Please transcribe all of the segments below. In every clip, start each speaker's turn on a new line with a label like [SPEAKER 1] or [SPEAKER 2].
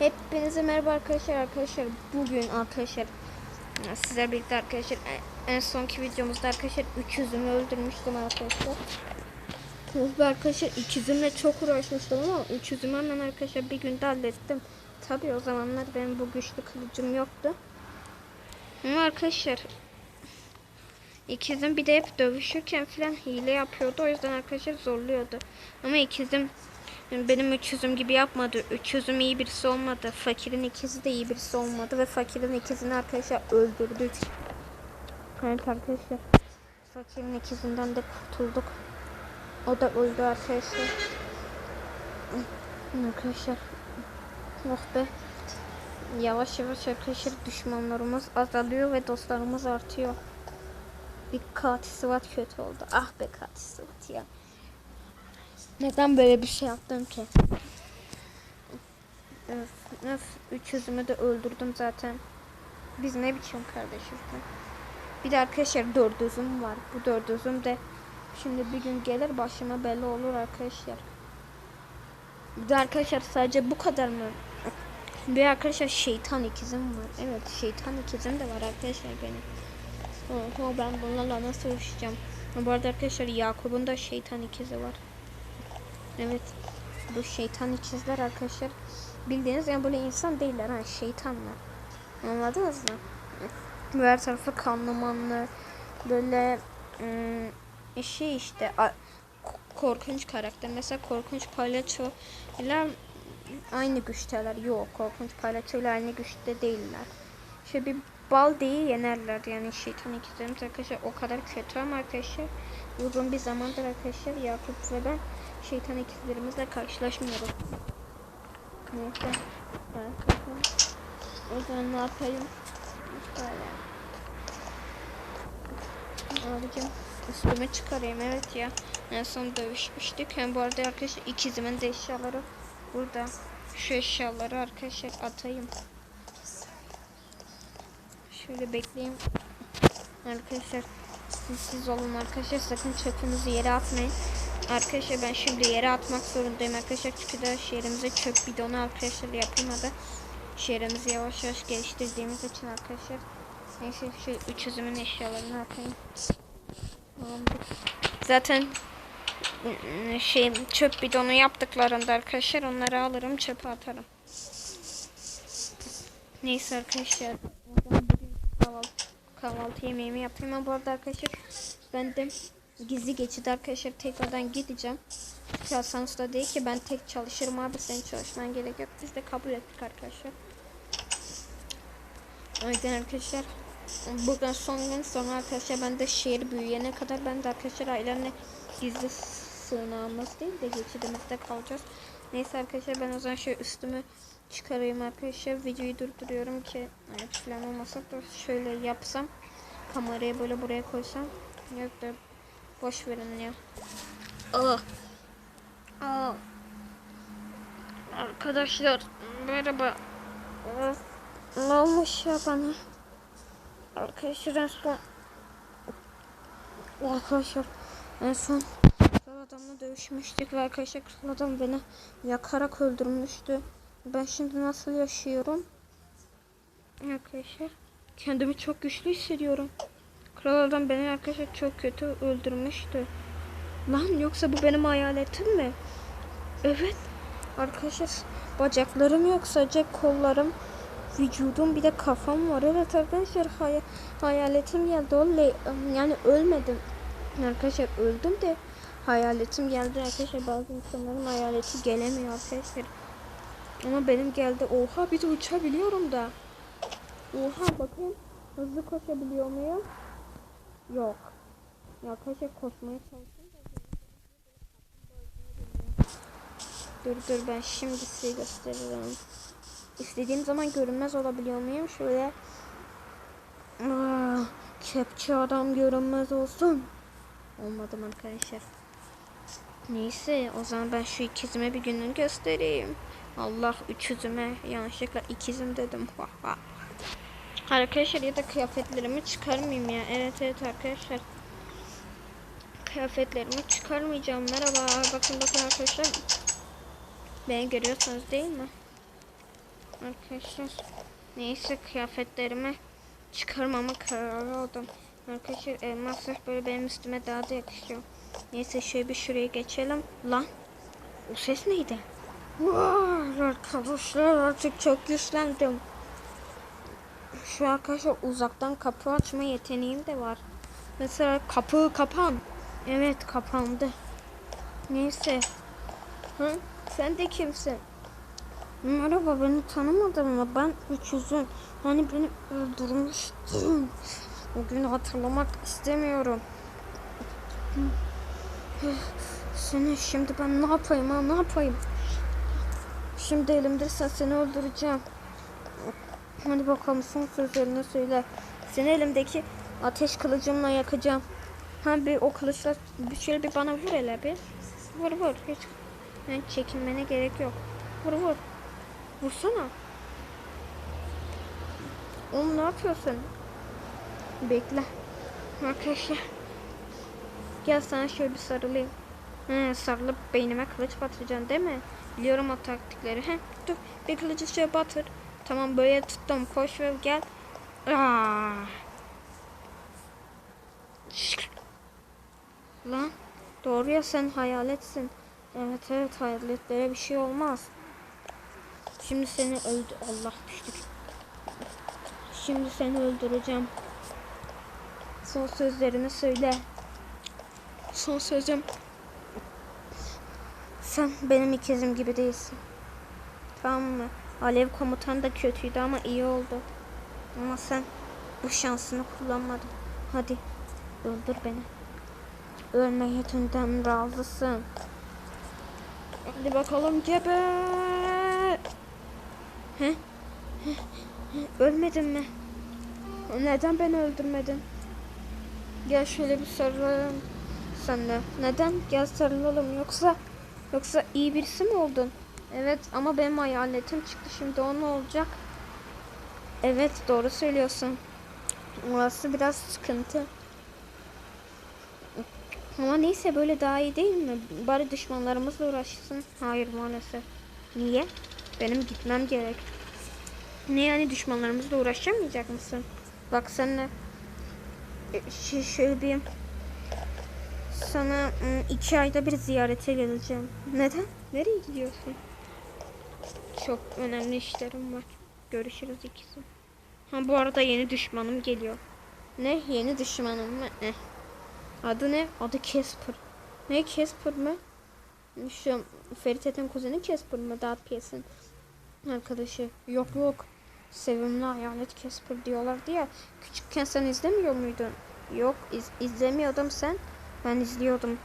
[SPEAKER 1] Hepinize merhaba arkadaşlar arkadaşlar bugün arkadaşlar sizler birlikte arkadaşlar en, sonki videomuzda arkadaşlar 300'ümü öldürmüştüm arkadaşlar. Ve arkadaşlar ikizimle çok uğraşmıştım ama 300'ümü hemen arkadaşlar bir günde hallettim. Tabi o zamanlar benim bu güçlü kılıcım yoktu. Ama arkadaşlar ikizim bir de hep dövüşürken falan hile yapıyordu o yüzden arkadaşlar zorluyordu. Ama ikizim benim üçüzüm gibi yapmadı. Üçüzüm iyi birisi olmadı. Fakirin ikizi de iyi birisi olmadı ve fakirin ikizini arkadaşlar öldürdük. Evet arkadaşlar. Fakirin ikizinden de kurtulduk. O da öldü arkadaşlar. Arkadaşlar. Oh be. Yavaş yavaş arkadaşlar düşmanlarımız azalıyor ve dostlarımız artıyor. Bir katil sıvat kötü oldu. Ah be katil sıvat ya. Neden böyle bir şey yaptım ki? Öf, öf, üç yüzümü de öldürdüm zaten. Biz ne biçim kardeşiz be? Bir de arkadaşlar dört üzüm var. Bu dört üzüm de şimdi bir gün gelir başıma belli olur arkadaşlar. Bir de arkadaşlar sadece bu kadar mı? Bir arkadaşlar şeytan ikizim var. Evet şeytan ikizim de var arkadaşlar benim. Oho ben bunlarla nasıl uğraşacağım? Bu arada arkadaşlar Yakup'un da şeytan ikizi var. Evet. Bu şeytan ikizler arkadaşlar. Bildiğiniz yani böyle insan değiller ha şeytanlar. Anladınız mı? Böyle her tarafı kanlı manlı. Böyle ım, şey işte korkunç karakter. Mesela korkunç palyaço ile aynı güçteler. Yok korkunç palyaço ile aynı güçte değiller. Şöyle bir bal değil yenerler yani şeytan ikizlerimiz arkadaşlar o kadar kötü ama arkadaşlar uzun bir zamandır arkadaşlar Yakup ve ben şeytan ikizlerimizle karşılaşmıyoruz. Neyse. O zaman ne yapayım? Böyle. Abicim üstüme çıkarayım evet ya. En son dövüşmüştük. Hem bu arada arkadaşlar ikizimin de eşyaları burada. Şu eşyaları arkadaşlar atayım. Şöyle bekleyeyim. Arkadaşlar siz olun arkadaşlar sakın çöpünüzü yere atmayın. Arkadaşlar ben şimdi yere atmak zorundayım arkadaşlar çünkü de şehrimize çöp bidonu arkadaşlar yapılmadı. Şehrimizi yavaş yavaş geliştirdiğimiz için arkadaşlar. Neyse şu üç üzümün eşyalarını atayım. Zaten ıı, şey çöp bidonu yaptıklarında arkadaşlar onları alırım çöpe atarım. Neyse arkadaşlar. Kahvaltı, yemeğimi yapayım ama bu arada arkadaşlar ben de gizli geçit arkadaşlar tekrardan gideceğim. Çalsanız da değil ki ben tek çalışırım abi senin çalışman gerek yok. Biz de kabul ettik arkadaşlar. O yüzden arkadaşlar bugün son gün sonra arkadaşlar ben de şehir büyüyene kadar ben de arkadaşlar ailemle gizli sığınağımız değil de geçidimizde kalacağız. Neyse arkadaşlar ben o zaman şöyle üstümü çıkarayım arkadaşlar. Videoyu durduruyorum ki evet falan olmasak da şöyle yapsam kamerayı böyle buraya koysam yok da boş verin ya. Aa. Aa. Arkadaşlar merhaba. Of, Ne olmuş ya bana? Arkadaşlar en son Arkadaşlar en son adamla dövüşmüştük ve arkadaşlar adam beni yakarak öldürmüştü. Ben şimdi nasıl yaşıyorum? Arkadaşlar kendimi çok güçlü hissediyorum. Kral adam beni arkadaşlar çok kötü öldürmüştü. Lan yoksa bu benim hayaletim mi? Evet. Arkadaşlar bacaklarım yok sadece kollarım, vücudum bir de kafam var. Evet arkadaşlar hay hayaletim geldi. Yani ölmedim. Arkadaşlar öldüm de hayaletim geldi arkadaşlar. Bazı insanların hayaleti gelemiyor arkadaşlar. Ama benim geldi. Oha bir de uçabiliyorum da. Oha bakın hızlı koşabiliyor muyum? Yok. Ya arkadaşlar koşmaya çalışıyorum da. Dur dur ben şimdi size gösteririm. İstediğim zaman görünmez olabiliyor muyum? Şöyle Aa, kepçe adam görünmez olsun. Olmadım arkadaşlar. Neyse o zaman ben şu ikizime bir gününü göstereyim. Allah üçüzüme yanlışlıkla ikizim dedim. arkadaşlar ya da kıyafetlerimi çıkarmayayım ya. Evet evet arkadaşlar. Kıyafetlerimi çıkarmayacağım. Merhaba. Bakın bakın arkadaşlar. Beni görüyorsunuz değil mi? Arkadaşlar neyse kıyafetlerimi çıkarmama kararı aldım. Arkadaşlar elmaslar böyle benim üstüme daha da yakışıyor. Neyse şöyle bir şuraya geçelim. Lan o ses neydi? Vay arkadaşlar artık çok güçlendim. Şu arkadaşlar uzaktan kapı açma yeteneğim de var. Mesela kapı kapan. Evet kapandı. Neyse. Hı? Sen de kimsin? Merhaba beni tanımadın mı? Ben Üçüzün. Hani beni öldürmüştün. O günü hatırlamak istemiyorum. Seni şimdi ben ne yapayım ha ne yapayım? Şimdi elimdeysen seni öldüreceğim. Hadi bakalım son sözlerini söyle. Seni elimdeki ateş kılıcımla yakacağım. Ha bir o kılıçla bir şöyle bir bana vur hele bir. Vur vur. Hiç yani çekinmene gerek yok. Vur vur. Vursana. Oğlum ne yapıyorsun? Bekle. Arkadaşlar. Gel sana şöyle bir sarılayım. He, sarılıp beynime kılıç batıracaksın değil mi? Biliyorum o taktikleri. He, dur bir kılıcı şöyle batır. Tamam böyle tuttum. Koş ve gel. Aa. Lan doğru ya sen hayaletsin. Evet evet hayaletlere bir şey olmaz. Şimdi seni öldü Allah düştük. Şimdi seni öldüreceğim. Son sözlerini söyle. Son sözüm. Sen benim ikizim gibi değilsin. Tamam mı? Alev komutan da kötüydü ama iyi oldu. Ama sen bu şansını kullanmadın. Hadi öldür beni. Ölmeye tünden razısın. Hadi bakalım geber. He? Ölmedin mi? Neden beni öldürmedin? Gel şöyle bir sarılalım senle. Neden? Gel sarılalım yoksa yoksa iyi birisi mi oldun? Evet ama benim hayaletim çıktı şimdi o ne olacak? Evet doğru söylüyorsun. Orası biraz sıkıntı. Ama neyse böyle daha iyi değil mi? Bari düşmanlarımızla uğraşsın. Hayır maalesef. Niye? Benim gitmem gerek. Ne yani düşmanlarımızla uğraşamayacak mısın? Bak senle e, şöyle bir sana ım, iki ayda bir ziyarete geleceğim. Neden? Nereye gidiyorsun? Çok önemli işlerim var. Görüşürüz ikisi. Ha bu arada yeni düşmanım geliyor. Ne? Yeni düşmanım mı? Eh. Adı ne? Adı Casper. Ne Casper mı? Şu Ferit Eten kuzeni Casper mı? Dağıt piyesin. Arkadaşı. Yok yok. Sevimli hayalet Casper diyorlardı ya. Küçükken sen izlemiyor muydun? Yok iz, izlemiyordum sen. Ben izliyordum.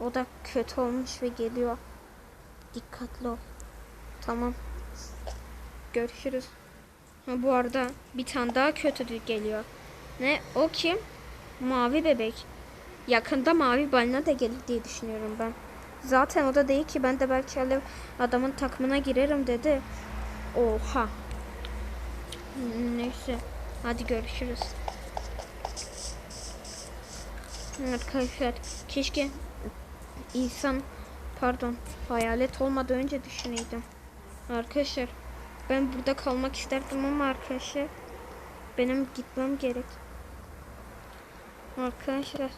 [SPEAKER 1] O da kötü olmuş ve geliyor. Dikkatli ol. Tamam. Görüşürüz. Ha, bu arada bir tane daha kötü geliyor. Ne? O kim? Mavi bebek. Yakında mavi balina da gelir diye düşünüyorum ben. Zaten o da değil ki ben de belki alev adamın takımına girerim dedi. Oha. Neyse. Hadi görüşürüz. Arkadaşlar keşke insan pardon hayalet olmadan önce düşüneydim. Arkadaşlar ben burada kalmak isterdim ama arkadaşlar benim gitmem gerek. Arkadaşlar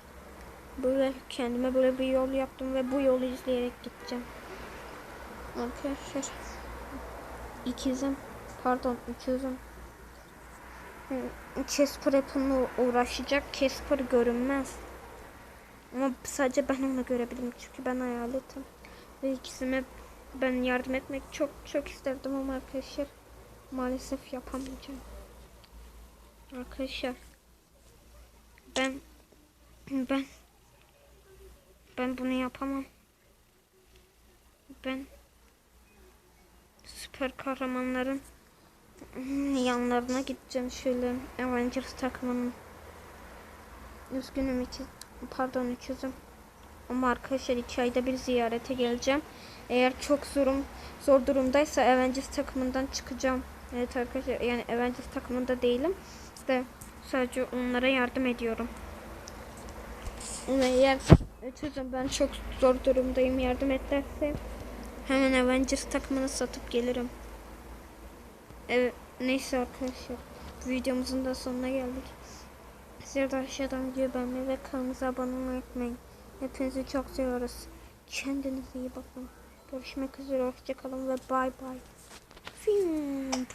[SPEAKER 1] böyle kendime böyle bir yol yaptım ve bu yolu izleyerek gideceğim. Arkadaşlar ikizim pardon ikizim Casper hepimle uğraşacak. Casper görünmez. Ama sadece ben onu görebilirim çünkü ben hayaletim. Ve ikisine ben yardım etmek çok çok isterdim ama arkadaşlar maalesef yapamayacağım. Arkadaşlar ben ben ben bunu yapamam. Ben süper kahramanların yanlarına gideceğim şöyle Avengers takımının. Üzgünüm iki pardon üçüzüm. Ama arkadaşlar iki ayda bir ziyarete geleceğim. Eğer çok zorum zor durumdaysa Avengers takımından çıkacağım. Evet arkadaşlar yani Avengers takımında değilim. İşte sadece onlara yardım ediyorum. Eğer üçüzüm ben çok zor durumdayım yardım ederse hemen Avengers takımını satıp gelirim. Evet, neyse arkadaşlar. Videomuzun da sonuna geldik. Sizler de aşağıdan beğenmeyi ve kanalımıza abone olmayı unutmayın. Hepinizi çok seviyoruz. Kendinize iyi bakın. Görüşmek üzere. Hoşçakalın ve bay bay. Fium.